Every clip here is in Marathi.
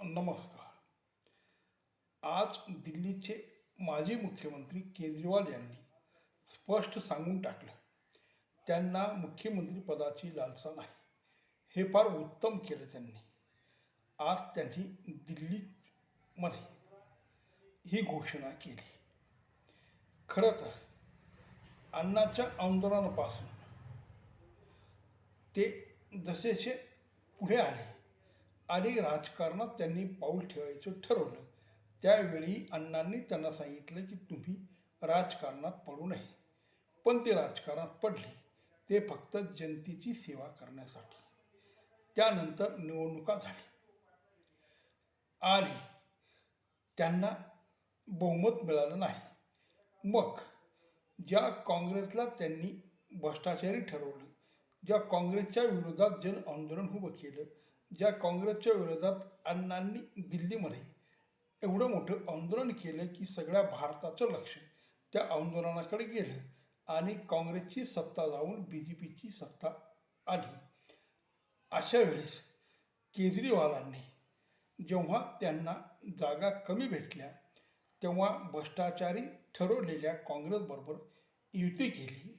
नमस्कार. आज दिल्लीचे माजी मुख्यमंत्री केजरीवाल यांनी स्पष्ट सांगून टाकलं त्यांना मुख्यमंत्री पदाची लालसा नाही. हे फार उत्तम केलं त्यांनी. आज त्यांनी दिल्लीमध्ये ही घोषणा केली. खरं तर अण्णाच्या आंदोलनापासून ते जसेसे पुढे आले आणि राजकारणात त्यांनी पाऊल ठेवायचं ठरवलं. त्यावेळी अण्णांनी त्यांना सांगितलं की तुम्ही राजकारणात पडू नये. पण ते राजकारणात पडले. ते फक्त जनतेची सेवा करण्यासाठी. त्यानंतर निवडणुका झाल्या. आणि त्यांना बहुमत मिळालं नाही. मग ज्या काँग्रेसला त्यांनी भ्रष्टाचारी ठरवलं ज्या काँग्रेसच्या विरोधात जन आंदोलन उभं केलं ज्या काँग्रेसच्या विरोधात अण्णांनी दिल्लीमध्ये एवढं मोठं आंदोलन केलं की सगळ्या भारताचं लक्ष त्या आंदोलनाकडे गेलं आणि काँग्रेसची सत्ता जाऊन बी जे पीची सत्ता आली. अशा वेळेस केजरीवालांनी जेव्हा त्यांना जागा कमी भेटल्या तेव्हा भ्रष्टाचारी ठरवलेल्या काँग्रेसबरोबर युती केली.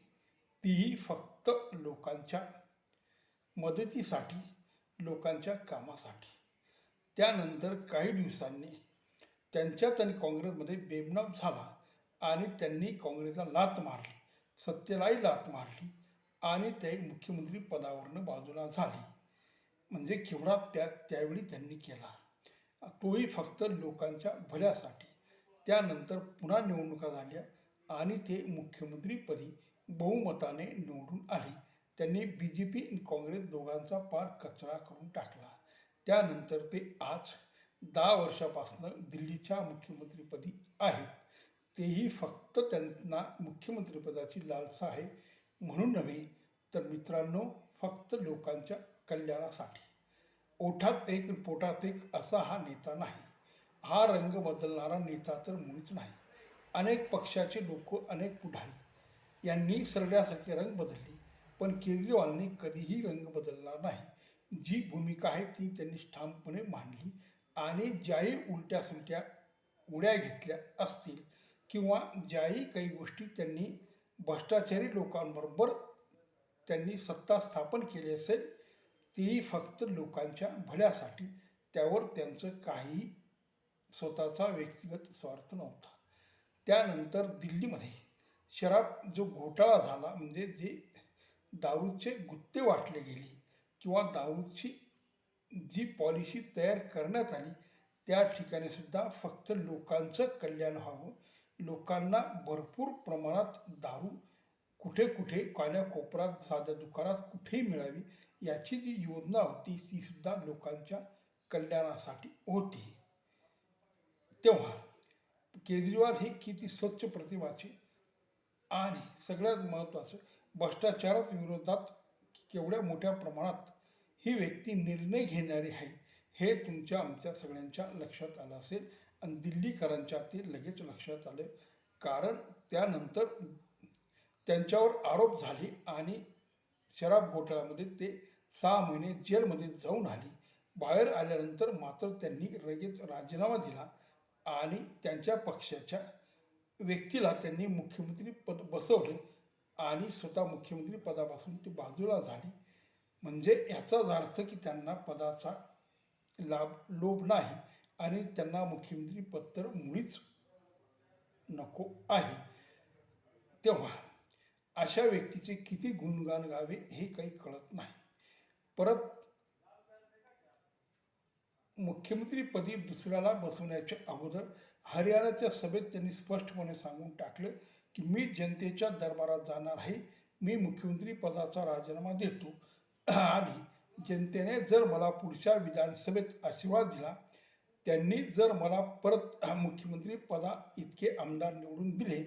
तीही फक्त लोकांच्या मदतीसाठी लोकांच्या कामासाठी. त्यानंतर काही दिवसांनी त्यांच्यात आणि काँग्रेसमध्ये बेबनाव झाला आणि त्यांनी काँग्रेसला लात मारली सत्तेलाही लात मारली आणि ते मुख्यमंत्री पदावरनं बाजूला झाली. म्हणजे केवढा त्याग त्यावेळी त्यांनी केला. तोही फक्त लोकांच्या भल्यासाठी. त्यानंतर पुन्हा निवडणुका झाल्या आणि ते मुख्यमंत्रीपदी बहुमताने निवडून आले. त्यांनी बी जे पी आणि काँग्रेस दोघांचा पार कचरा करून टाकला. त्यानंतर ते आज दहा वर्षापासून दिल्लीच्या मुख्यमंत्रीपदी आहेत. तेही फक्त त्यांना मुख्यमंत्रीपदाची लालसा आहे म्हणून नव्हे तर मित्रांनो फक्त लोकांच्या कल्याणासाठी. ओठात एक पोटात एक असा हा नेता नाही. हा रंग बदलणारा नेता तर मुळीच नाही. अनेक पक्षाचे लोक अनेक पुढारी यांनी सरड्यासारखे रंग बदलले. पण केजरीवालने कधीही रंग बदलणार नाही. जी भूमिका आहे ती त्यांनी ठामपणे मांडली आणि ज्याही उलट्या सुलट्या उड्या घेतल्या असतील किंवा ज्याही काही गोष्टी त्यांनी भ्रष्टाचारी लोकांबरोबर त्यांनी सत्ता स्थापन केली असेल तेही फक्त लोकांच्या भल्यासाठी. त्यावर त्यांचं काही स्वतःचा व्यक्तिगत स्वार्थ नव्हता. त्यानंतर दिल्लीमध्ये शराब जो घोटाळा झाला म्हणजे जे दारूचे गुत्ते वाटले गेले किंवा दारूची जी पॉलिसी तयार करण्यात आली त्या ठिकाणी सुद्धा फक्त लोकांचं कल्याण व्हावं. लोकांना भरपूर प्रमाणात दारू कुठे कुठे कान्या कोपऱ्यात साध्या दुकानात कुठेही मिळावी याची जी योजना होती ती सुद्धा लोकांच्या कल्याणासाठी होती. तेव्हा केजरीवाल हे किती स्वच्छ प्रतिमाचे आणि सगळ्यात महत्त्वाचं भ्रष्टाचारात विरोधात केवढ्या मोठ्या प्रमाणात ही व्यक्ती निर्णय घेणारी आहे हे तुमच्या आमच्या सगळ्यांच्या लक्षात आलं असेल आणि दिल्लीकरांच्या ते लगेच लक्षात आलं. कारण त्यानंतर त्यांच्यावर आरोप झाले आणि शराब घोटाळ्यामध्ये ते सहा महिने जेलमध्ये जाऊन आली. बाहेर आल्यानंतर मात्र त्यांनी लगेच राजीनामा दिला आणि त्यांच्या पक्षाच्या व्यक्तीला त्यांनी मुख्यमंत्री पद बसवले. आणि स्वतः मुख्यमंत्री पदापासून ती बाजूला झाली. म्हणजे याचाच अर्थ की त्यांना पदाचा लाभ लोभ नाही आणि त्यांना मुख्यमंत्री पद तर मुळीच नको आहे. तेव्हा अशा व्यक्तीचे किती गुणगान गावे हे काही कळत नाही. परत मुख्यमंत्रीपदी दुसऱ्याला बसवण्याच्या अगोदर हरियाणाच्या सभेत त्यांनी स्पष्टपणे सांगून टाकलं की मी जनतेच्या दरबारात जाणार आहे. मी मुख्यमंत्री पदाचा राजीनामा देतो. आणि जनतेने जर मला पुढच्या विधानसभेत आशीर्वाद दिला त्यांनी जर मला परत मुख्यमंत्री पदा इतके आमदार निवडून दिले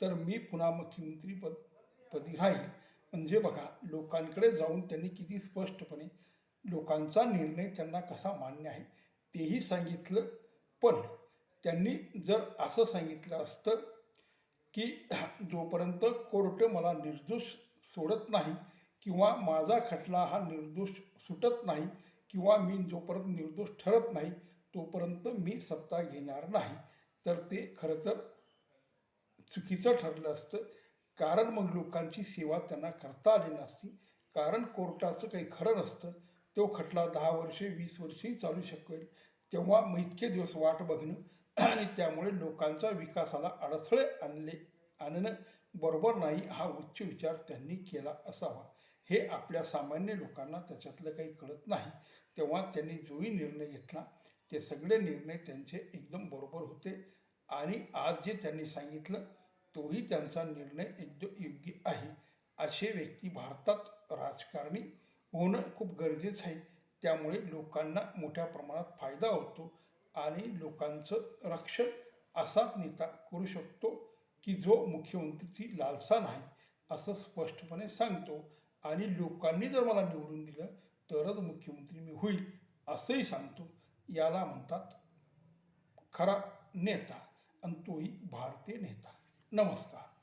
तर मी पुन्हा मुख्यमंत्री पद पदी राहील. म्हणजे बघा लोकांकडे जाऊन त्यांनी किती स्पष्टपणे लोकांचा निर्णय त्यांना कसा मान्य आहे तेही सांगितलं. पण त्यांनी जर असं सांगितलं असतं की जोपर्यंत कोर्ट मला निर्दोष सोडत नाही किंवा माझा खटला हा निर्दोष सुटत नाही किंवा मी जोपर्यंत निर्दोष ठरत नाही तोपर्यंत मी सत्ता घेणार नाही. तर ते खरं तर चुकीचं ठरलं असतं. कारण मग लोकांची सेवा त्यांना करता आली नसती. कारण कोर्टाचं काही खरं नसतं. तो खटला दहा वर्षे वीस वर्षेही चालू शकेल. तेव्हा मग इतके दिवस वाट बघणं आणि त्यामुळे लोकांच्या विकासाला अडथळे आणले आणणं बरोबर नाही हा उच्च विचार त्यांनी केला असावा. हे आपल्या सामान्य लोकांना त्याच्यातलं काही कळत नाही. तेव्हा त्यांनी जोही निर्णय घेतला. ते सगळे निर्णय त्यांचे एकदम बरोबर होते. आणि आज जे त्यांनी सांगितलं तोही त्यांचा निर्णय एकदम योग्य आहे. असे व्यक्ती भारतात राजकारणी होणं खूप गरजेचं आहे. त्यामुळे लोकांना मोठ्या प्रमाणात फायदा होतो. आणि लोकांचं रक्षण असाच नेता करू शकतो की जो मुख्यमंत्रीची लालसा नाही असं स्पष्टपणे सांगतो. आणि लोकांनी जर मला निवडून दिलं तरच मुख्यमंत्री मी होईल असंही सांगतो. याला म्हणतात खरा नेता. आणि तोही भारतीय नेता. नमस्कार.